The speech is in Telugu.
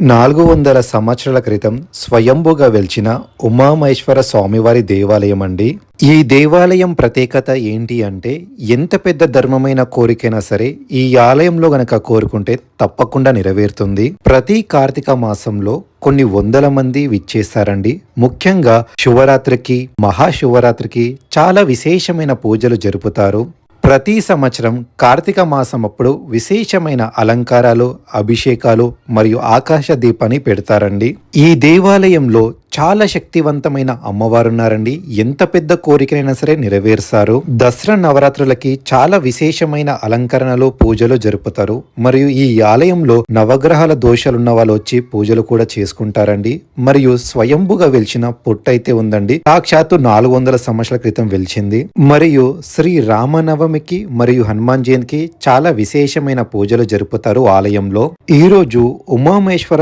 నాలుగు వందల సంవత్సరాల క్రితం స్వయంభుగా వెలిచిన ఉమామహేశ్వర స్వామివారి దేవాలయం అండి. ఈ దేవాలయం ప్రత్యేకత ఏంటి అంటే ఎంత పెద్ద ధర్మమైన కోరికైనా సరే ఈ ఆలయంలో గనక కోరుకుంటే తప్పకుండా నెరవేరుతుంది. ప్రతి కార్తీక మాసంలో కొన్ని వందల మంది విచ్చేస్తారండి. ముఖ్యంగా శివరాత్రికి మహాశివరాత్రికి చాలా విశేషమైన పూజలు జరుపుతారు. ప్రతి సంవత్సరం కార్తీక మాసం అప్పుడు విశేషమైన అలంకారాలు అభిషేకాలు మరియు ఆకాశ దీపాన్ని పెడతారండి. ఈ దేవాలయంలో చాలా శక్తివంతమైన అమ్మవారు ఉన్నారండి ఎంత పెద్ద కోరికనైనా సరే నెరవేరుస్తారు దసరా నవరాత్రులకి చాలా విశేషమైన అలంకరణలు పూజలు జరుపుతారు. మరియు ఈ ఆలయంలో నవగ్రహాల దోషాలున్న వాళ్ళు వచ్చి పూజలు కూడా చేసుకుంటారండి. మరియు స్వయంభుగా వెలిచిన పొట్టయితే ఉందండి. సాక్షాత్తు నాలుగు వందల సంవత్సరాల క్రితం వెలిచింది. మరియు శ్రీ రామనవమికి మరియు హనుమాన్ జయంతికి చాలా విశేషమైన పూజలు జరుపుతారు ఆలయంలో. ఈ రోజు ఉమామేశ్వర